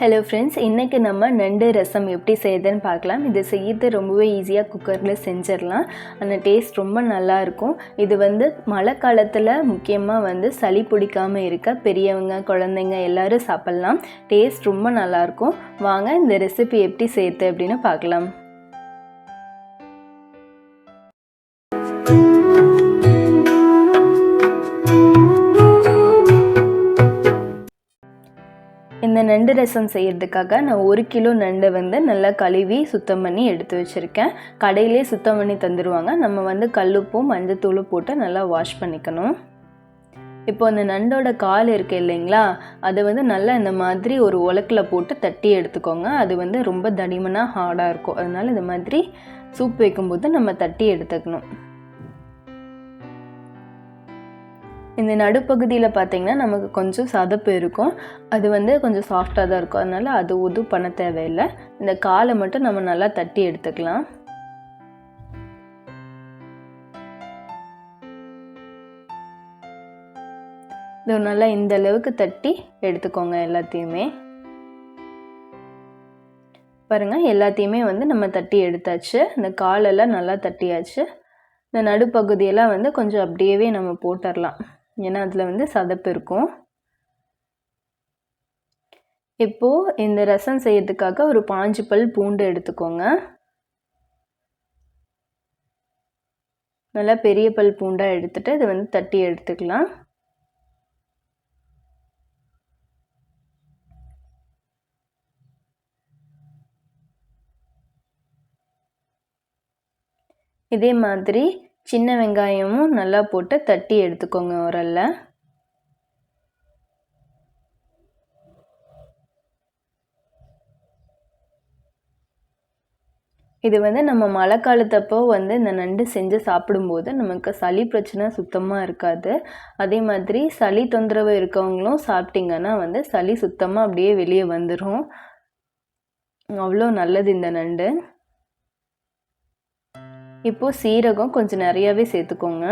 Hello friends இன்றைக்கி நம்ம நண்டு ரசம் எப்படி செய்யுதுன்னு பார்க்கலாம். இது செய்யறது ரொம்பவே ஈஸியாக குக்கரில் செஞ்சிடலாம். அந்த டேஸ்ட் ரொம்ப நல்லா இருக்கும். இது வந்து மழை காலத்தில் முக்கியமாக வந்து சளி பிடிக்காமல் இருக்க பெரியவங்க குழந்தைங்க எல்லாரும் சாப்பிட்லாம். டேஸ்ட் ரொம்ப நல்லாயிருக்கும் வாங்க இந்த ரெசிபி எப்படி செய்யுது அப்படின்னு பார்க்கலாம். இந்த நண்டு ரசம் செய்கிறதுக்காக நான் ஒரு கிலோ நண்டை வந்து நல்லா கழுவி சுத்தம் பண்ணி எடுத்து வச்சுருக்கேன். கடையிலே சுத்தம் பண்ணி தந்துடுவாங்க நம்ம வந்து கல்லுப்பும் மஞ்சத்தூளும் போட்டு நல்லா வாஷ் பண்ணிக்கணும். இப்போ அந்த நண்டோட கால் இருக்குது இல்லைங்களா? அதை வந்து நல்லா இந்த மாதிரி ஒரு உலக்கில் போட்டு தட்டி எடுத்துக்கோங்க. அது வந்து ரொம்ப தடிமனாக ஹார்டாக இருக்கும். அதனால் இந்த மாதிரி சூப் வைக்கும்போது நம்ம தட்டி எடுத்துக்கணும். இந்த நடுப்பகுதியில் பார்த்திங்கன்னா நமக்கு கொஞ்சம் சதப்பு இருக்கும். அது வந்து கொஞ்சம் சாஃப்டாக தான் இருக்கும். அதனால் அது உது பண்ண தேவையில்லை. இந்த காலை மட்டும் நம்ம நல்லா தட்டி எடுத்துக்கலாம். இது நல்லா இந்த அளவுக்கு தட்டி எடுத்துக்கோங்க எல்லாத்தையுமே. பாருங்கள் எல்லாத்தையுமே வந்து நம்ம தட்டி எடுத்தாச்சு. இந்த காலெல்லாம் நல்லா தட்டியாச்சு. இந்த நடுப்பகுதியெல்லாம் வந்து கொஞ்சம் அப்படியே நம்ம போட்டுடலாம் ஏன்னா அதில் வந்து சதப்பு இருக்கும். இப்போது இந்த ரசம் செய்யறதுக்காக ஒரு பாஞ்சு பல் பூண்டு எடுத்துக்கோங்க. நல்லா பெரிய பல் பூண்டாக எடுத்துகிட்டு இதை வந்து தட்டி எடுத்துக்கலாம். இதே மாதிரி சின்ன வெங்காயமும் நல்லா போட்டு தட்டி எடுத்துக்கோங்க உரல்ல. இது வந்து நம்ம மழை காலத்தப்போ வந்து இந்த நண்டு செஞ்சு சாப்பிடும்போது நமக்கு சளி பிரச்சனை சுத்தமாக இருக்காது. அதே மாதிரி சளி தொந்தரவு இருக்கவங்களும் சாப்பிட்டிங்கன்னா வந்து சளி சுத்தமாக அப்படியே வெளியே வந்துடும் அவ்வளோ நல்லது இந்த நண்டு. இப்போது சீரகம் கொஞ்சம் நிறையாவே சேர்த்துக்கோங்க.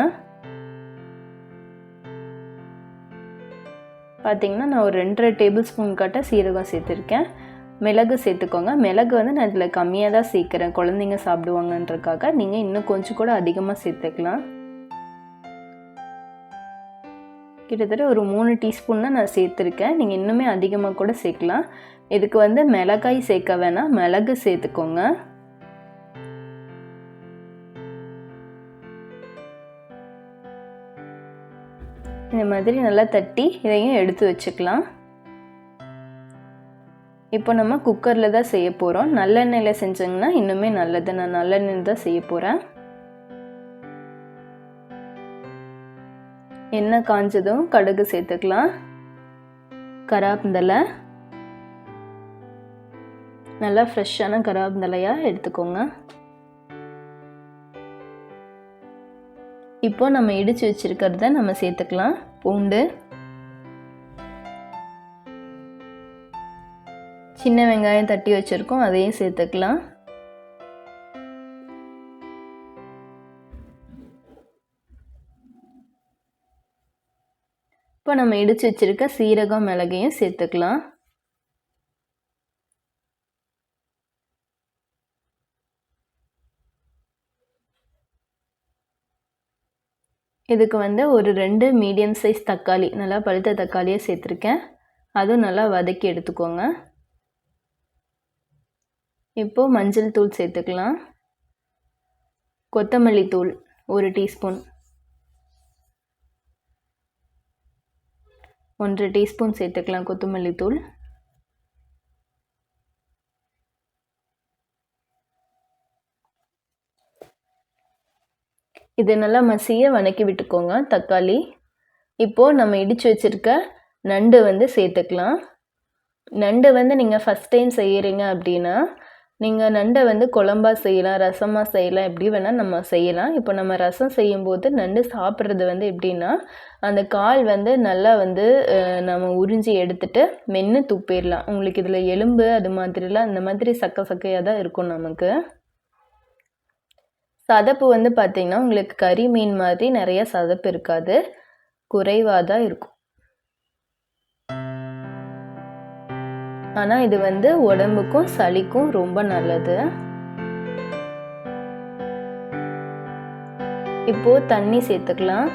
பார்த்தீங்கன்னா நான் ஒரு ரெண்டரை டேபிள் ஸ்பூன் கட்ட சீரகம் சேர்த்துருக்கேன். மிளகு சேர்த்துக்கோங்க. மிளகு வந்து நான் இதில் கம்மியாக தான் சேர்க்குறேன். குழந்தைங்க சாப்பிடுவாங்கன்றக்காக நீங்கள் இன்னும் கொஞ்சம் கூட அதிகமாக சேர்த்துக்கலாம். கிட்டத்தட்ட ஒரு மூணு டீஸ்பூன் தான் நான் சேர்த்துருக்கேன். நீங்கள் இன்னுமே அதிகமாக கூட சேர்க்கலாம். இதுக்கு வந்து மிளகாய் சேர்க்க வேணாம். மிளகு சேர்த்துக்கோங்க. இந்த மாதிரி நல்லா தட்டி இதையும் எடுத்து வச்சுக்கலாம். இப்போ நம்ம குக்கரில் தான் செய்ய போகிறோம் நல்லெண்ணெயில் செஞ்சோங்கன்னா இன்னுமே நல்லது. நான் நல்லெண்ணெய் தான் செய்ய போகிறேன் எண்ணெய் காஞ்சதும் கடுகு சேர்த்துக்கலாம். கராப்ந்தலை நல்லா ஃப்ரெஷ்ஷான கராப்ந்தலையாக எடுத்துக்கோங்க. இப்போது நம்ம இடித்து வச்சுருக்கிறத நம்ம சேர்த்துக்கலாம். பூண்டு. சின்ன வெங்காயம் தட்டி வச்சுருக்கோம் அதையும் சேர்த்துக்கலாம். இப்போ நம்ம இடித்து வச்சுருக்க சீரகம் மிளகையும் சேர்த்துக்கலாம். இதுக்கு வந்து ஒரு ரெண்டு மீடியம் சைஸ் தக்காளி நல்லா பழுத்த தக்காளியை சேர்த்துருக்கேன். அதுவும் நல்லா வதக்கி எடுத்துக்கோங்க. இப்போது மஞ்சள் தூள் சேர்த்துக்கலாம். கொத்தமல்லி தூள் ஒரு டீஸ்பூன். ஒன்றரை டீஸ்பூன் சேர்த்துக்கலாம் கொத்தமல்லி தூள். இது நல்லா மசிய வணக்கி விட்டுக்கோங்க. தக்காளி. இப்போது நம்ம இடித்து வச்சுருக்க நண்டு வந்து சேர்த்துக்கலாம். நண்டு வந்து நீங்கள் ஃபஸ்ட் டைம் செய்கிறீங்க அப்படின்னா நீங்கள் நண்டை வந்து குழம்பா செய்யலாம் ரசமாக செய்யலாம் எப்படி வேணால் நம்ம செய்யலாம். இப்போ நம்ம ரசம் செய்யும்போது நண்டு சாப்பிட்றது வந்து எப்படின்னா அந்த கால் வந்து நல்லா வந்து நம்ம உறிஞ்சி எடுத்துட்டு மென்று துப்பிடலாம். உங்களுக்கு இதில் எலும்பு அது மாதிரிலாம் அந்த மாதிரி சக்க சக்கையாக தான் இருக்கும் நமக்கு. சதப்பு வந்து பார்த்திங்கன்னா உங்களுக்கு கறி மீன் மாதிரி நிறைய சதப்பு இருக்காது. குறைவாக தான் இருக்கும். ஆனால் இது வந்து உடம்புக்கும் சளிக்கும் ரொம்ப நல்லது. இப்போ தண்ணி சேர்த்துக்கலாம்.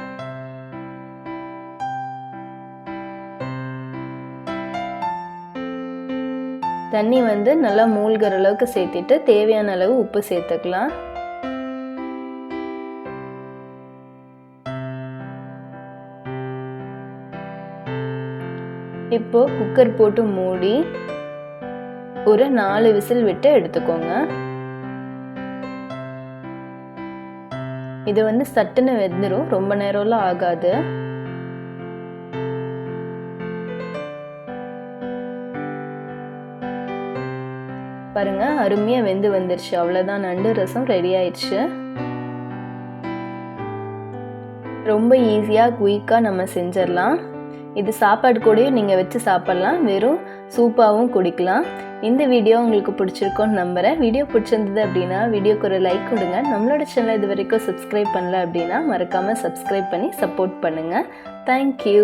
தண்ணி வந்து நல்லா மூழ்கிற அளவுக்கு சேர்த்துட்டு தேவையான அளவு உப்பு சேர்த்துக்கலாம். இப்போ குக்கர் போட்டு மூடி ஒரு நாலு விசில் விட்டு எடுத்துக்கோங்க. இது வந்து சட்டுன்னு வெந்துடும் ரொம்ப நேரம்லாம் ஆகாது. பாருங்க அருமையாக வெந்து வந்துருச்சு. அவ்வளோதான் நண்டு ரசம் ரெடி ஆயிடுச்சு. ரொம்ப ஈஸியாக குயிக்காக நம்ம செஞ்சிடலாம். இது சாப்பாடு கூடயும் நீங்கள் வச்சு சாப்பிட்லாம். வெறும் சூப்பாகவும் குடிக்கலாம். இந்த வீடியோ உங்களுக்கு பிடிச்சிருக்கோன்னு நம்புகிறேன் வீடியோ பிடிச்சிருந்தது அப்படின்னா வீடியோக்கு ஒரு லைக் கொடுங்க. நம்மளோட சேனலை இது வரைக்கும் சப்ஸ்கிரைப் பண்ணல அப்படின்னா மறக்காமல் சப்ஸ்கிரைப் பண்ணி சப்போர்ட் பண்ணுங்கள் தேங்க்யூ